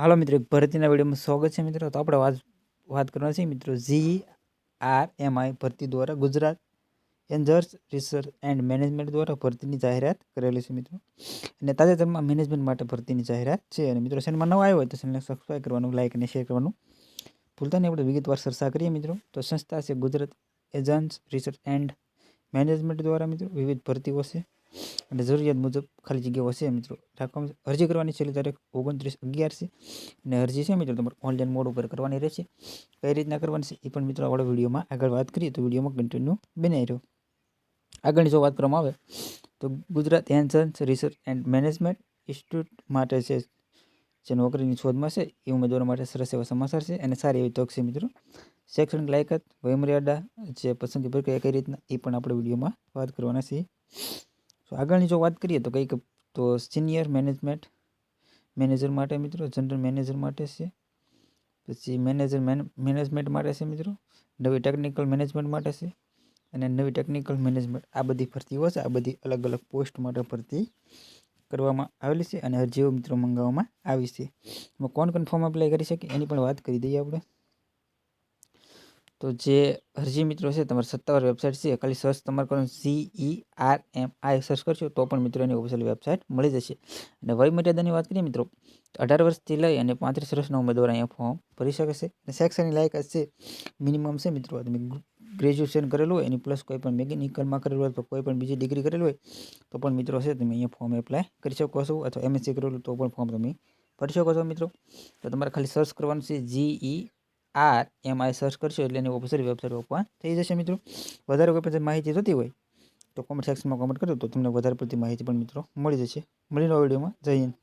હાલો મિત્રો ભરતીના વિડીયોમાં સ્વાગત છે મિત્રો. તો આપણે વાત વાત કરવાના છે મિત્રો જી આર એમ આઈ ભરતી દ્વારા Gujarat energy research and management દ્વારા ભરતીની જાહેરાત કરેલી છે મિત્રો. અને તાજેતરમાં મેનેજમેન્ટ માટે ભરતીની જાહેરાત છે. અને મિત્રો ચેનલમાં નવા આવ્યો હોય તો ચેનલને સબસ્ક્રાઈબ કરવાનું લાઇક અને શેર કરવાનું. ભૂલતા નહીં, આપણે વિગતવાર ચર્ચા કરીએ મિત્રો. તો સંસ્થા છે Gujarat agents research and management દ્વારા મિત્રો વિવિધ ભરતીઓ છે. અને જરૂરિયાત મુજબ ખાલી જગ્યાઓ છે મિત્રો. રાખવામાં અરજી કરવાની છેલ્લી તારીખ ઓગણત્રીસ અગિયાર છે અને અરજી છે મિત્રો તમારે ઓનલાઈન મોડ ઉપર કરવાની રહેશે. કઈ રીતના કરવાની છે એ પણ મિત્રો આપણે વિડીયોમાં આગળ વાત કરીએ તો વિડીયોમાં કન્ટિન્યુ બનાવી રહ્યો. આગળની જો વાત કરવામાં આવે તો Gujarat energy research and management institute માટે છે, જે નોકરીની શોધમાં છે, એ ઉમેદવારો માટે સરસ એવા સમાચાર છે અને સારી એવી તક છે મિત્રો. શૈક્ષણિક લાયકાત, વયમર્યાદા, જે પસંદગી પ્રક્રિયા કઈ રીતના એ પણ આપણે વિડીયોમાં વાત કરવાના છીએ. તો આગળની જો વાત કરીએ તો કંઈક તો સિનિયર મેનેજમેન્ટ મેનેજર માટે મિત્રો જનરલ મેનેજર માટે છે. પછી મેનેજર મેનેજમેન્ટ માટે છે મિત્રો. નવી ટેકનિકલ મેનેજમેન્ટ માટે છે. અને નવી ટેકનિકલ મેનેજમેન્ટ આ બધી ભરતીઓ છે. આ બધી અલગ અલગ પોસ્ટ માટે ભરતી કરવામાં આવેલી છે અને અરજીઓ મિત્રો મંગાવવામાં આવી છે. કોણ કોણ ફોર્મ એપ્લાય કરી શકે એની પણ વાત કરી દઈએ આપણે. તો જે અરજી મિત્રો છે, તમારી સત્તાવાર વેબસાઇટ છે, ખાલી સર્ચ તમારે C E R M I search કરશો તો પણ મિત્રો એની ઓફિશિયલ વેબસાઇટ મળી જશે. અને વયમર્યાદાની વાત કરીએ મિત્રો અઢાર વર્ષથી લઈ અને પાંત્રીસ વર્ષના ઉમેદવાર અહીંયા ફોર્મ ભરી શકે છે. અને શૈક્ષણિક લાયકાત છે મિનિમમ છે મિત્રો. તમે ગ્રેજ્યુએશન કરેલું હોય, એની પ્લસ કોઈ પણ મેકેનિકલમાં કરેલું હોય તો કોઈ પણ બીજી ડિગ્રી કરેલું હોય, તો પણ મિત્રો છે, તમે અહીંયા ફોર્મ એપ્લાય કરી શકો છો અથવા એમએસસી કરેલું તો પણ ફોર્મ તમે ભરી શકો છો મિત્રો. તો તમારે ખાલી સર્ચ કરવાનું છે જી ઈ આર એમ આઈ સર્ચ કરશો એટલે એની ઓફિસર વેબસાઇટ ઓપન થઈ જશે મિત્રો. વધારે કોઈ પણ માહિતી જોતી હોય તો કોમેન્ટ સેક્શનમાં કોમેન્ટ કરો તો તમને વધારે પડતી માહિતી પણ મિત્રો મળી જશે. મળીને વિડીયોમાં. હિન્દ.